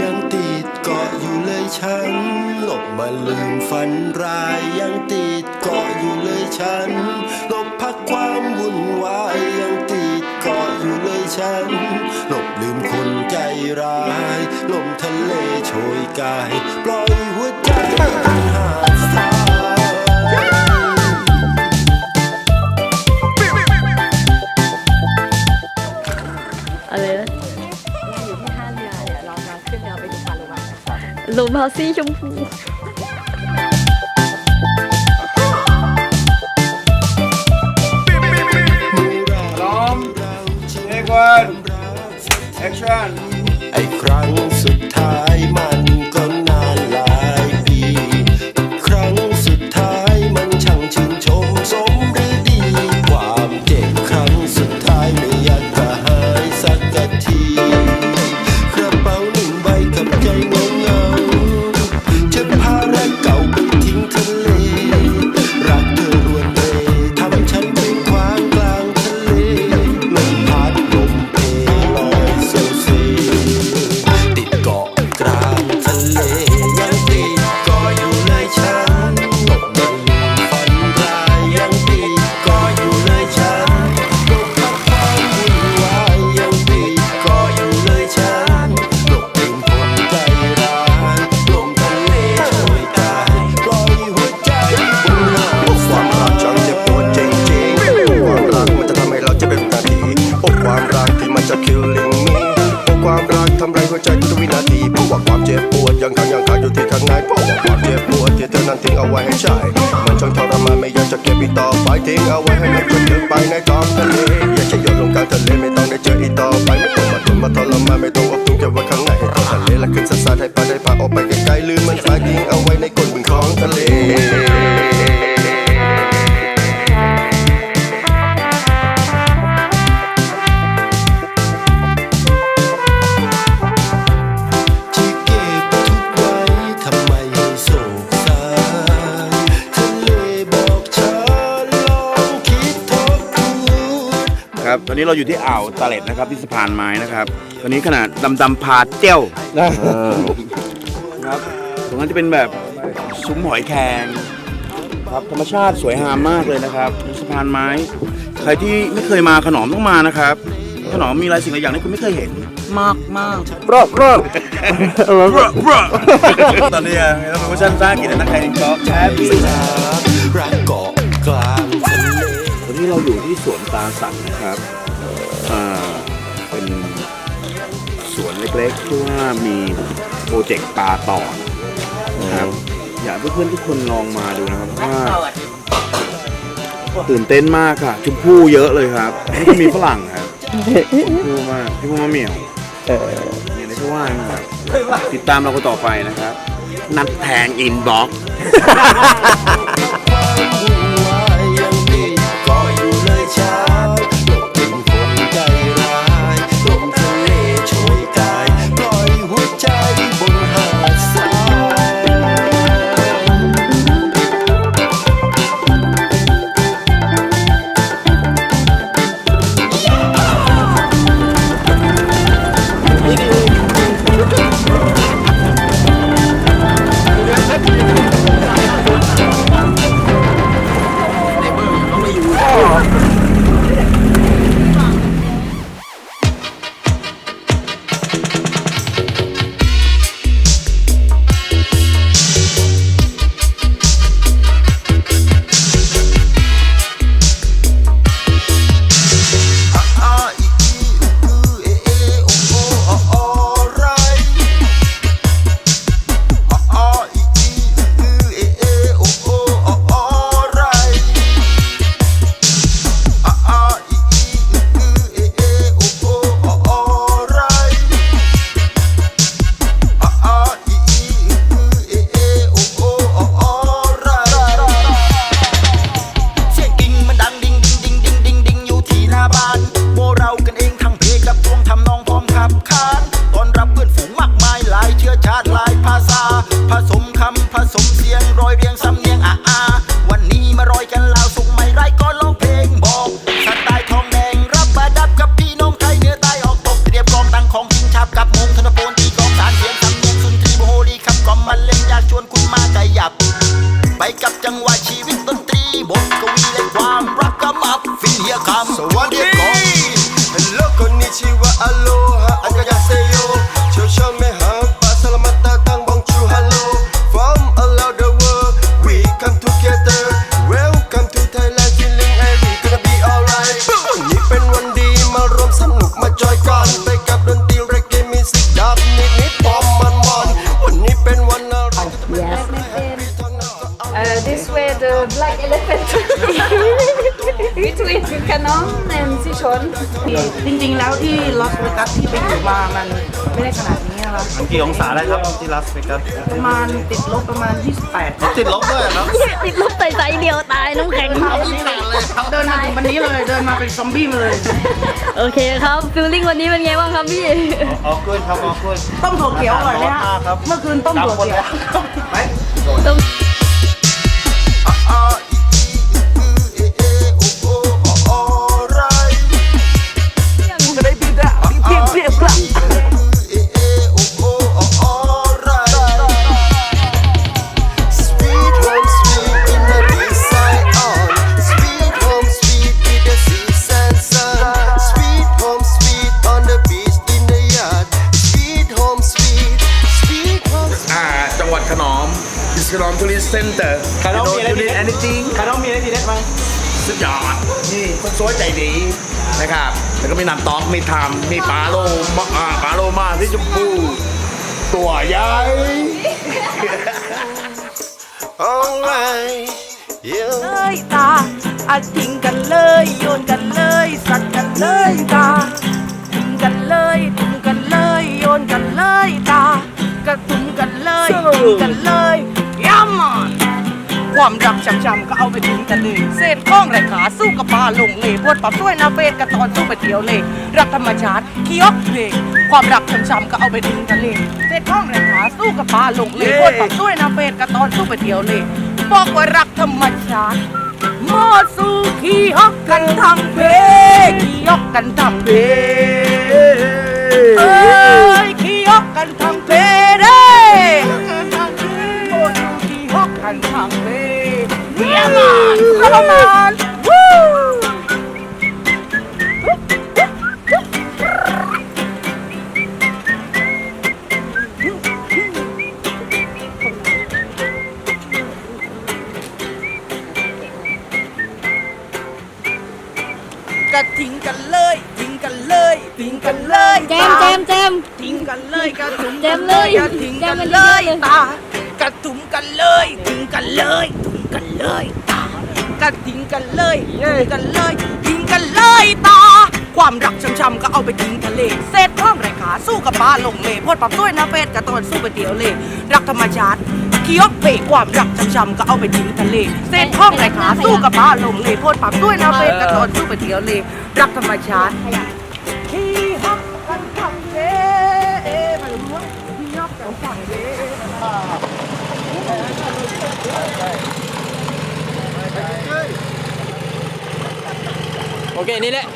ยังติดเกาะอยู่เลยฉัน หลบมาลืมฝันร้าย ยังติดเกาะอยู่เลยฉัน หลบพักความวุ่นวายยังติดเกาะอยู่เลยฉัน หลบลืมคนใจร้าย ลมทะเลโชยกาย ปล่อยหัวใจเป็นหาย กันลูมาซี่ชม จ็บปวดยังค้างยังคาอยู่ที่ข้างในเพราะว่าความเจ็บปวดที่เธอนั้นทิ้งเอาไว้ให้ใช่มันช่างทรมานไม่อยากจะเก็บอีกต่อไปทิ้งเอาไว้ให้มันจนเดินไปในท้องทะเลอยากจะโยนลงกลางทะเลไม่ต้องได้เจออีกต่อไปไม่ต้องมาทนมาทรมานไม่ต้องอบอุ่นเก็บไว้ข้างในท้องทะเลและขึ้นซาซาให้พาได้พาออกไปไกลๆลืมมัน ตอนนี้เราอยู่ที่อ่าวตะเล็ดนะครับที่สะพานไม้นะครับ ตอนนี้ขนาดดำดำๆพาเจ้วเออครับตรงนั้นจะเป็นแบบซุ้มหอยแครงครับธรรมชาติสวยงามมากเลยนะครับสะพานไม้ ใครที่ไม่เคยมาขนอมต้องมานะครับ ขนอมมีหลายสิ่งหลายอย่างที่คุณไม่เคยเห็น มากมากบรอบรอบบรอบบรอบตอนนี้เราเป็นเวอร์ชันสร้างกินนักแข่งกอล์ฟแชมป์รักเกาะกลางทะเลวันนี้เราอยู่ที่สวนตาสันนะครับอ่า เป็นสวนเล็กๆที่ว่ามีโปรเจกต์ปลาต่อนะครับอยากให้เพื่อนๆทุกคนลองมาดูนะครับเพราะว่าตื่นเต้นมากค่ะชมพู่เยอะเลยครับนี่ก็มีฝรั่งครับชมพู่มากชมพู่มะเหมี่ยวเนี่ยในที่ว่าครับติดตามเราคนต่อไปนะครับ นัดแทงอินบ็อกค ผสมคำผสม ชน จริงๆ แล้วที่ลอสเวกัสที่ไปอยู่มามันไม่ได้ขนาดนี้นะคะมันกี่องศาได้ครับที่ลาสเวกัสประมาณติดลบประมาณ 28 ติดลบด้วยเหรอครับติดลบใส่ใจเดียวตายน้ำแข็งเดินมาถึงวันนี้เลย เดินมาเป็นซอมบี้มาเลย โอเคครับฟิลลิ่งวันนี้เป็นไงบ้างครับพี่ ออกขึ้นครับออกขึ้นต้มถั่วเขียวอร่อยไหมฮะครับ เมื่อคืนต้มถั่วเขียว ต้อ อิสขนอมทูริสเซ็นเตอร์ขนอมมีอะไรดีแอนิติงคาน้องมีอะไรดีเด็ดมั้งสุดยอดนี่คนสวยใจดีนะครับ แล้วก็มีน้ำตอกมีทำมีปลาโลมาอ่าปลาโลมาที่ชมพูตัวใหญ่ Alright Yeah เลยตาอาทิ้งกันเลยโยนกันเลยสัตว์กันเลยตาทิ้งกันเลยทิ้งกันเลยโยนกันเลยตากระตุ้มกันเลยทิ้งกันเลย ย่ำมันความรักช้ำๆก็เอาไปทิ้งกันเลยเศษข้องไรขาสู้กับปลาลงเลยพดปรับช่วยนาเฟสกระตอนสู้ไปเที่ยวเลยรักธรรมชาติเคียกเลยความรักช้ำๆก็เอาไปทิ้งกันเลยเศษข้องไรขาสู้กับปลาลงเลยพดปรับช่วยนาเฟสกระตอนสู้ไปเที่ยวเลยบอกว่ารักธรรมชาติมอสู้ขี่ฮอกกันทำเพขี่ฮอกกันทำเพ มันเข้ามันวู้ก็ทิ้งกันเลย ทิ้งกันเลย ทิ้งกันเลยแจมแจมแจม ทิ้งกันเลยกระถุมแจกันมเลเลยยกระทิ้งกันแจมมันเลเยอะยเลยตากระถุมกันเลย ทิ้งกันเลยทิ้งกันเลยตา กระทิ้งกันเลยทิ้งกันเลยทิ้งกันเลยตาความรักช้ำๆก็เอาไปทิ้งทะเลเศษความไรขาสู้กับปลาลงเลพดปรับด้วยนะเฟสกระตอนสู้ไปเดียวเลยรักธรรมชาติเคียกเปะความรักช้ำๆก็เอาไปทิ้งทะเลเศษข้องไรขาสู้กับปลาลงเลพดปรับด้วยนะเฟสกระตอนสู้ไปเดียวเลยรักธรรมชาติ โอเค นี่แหละ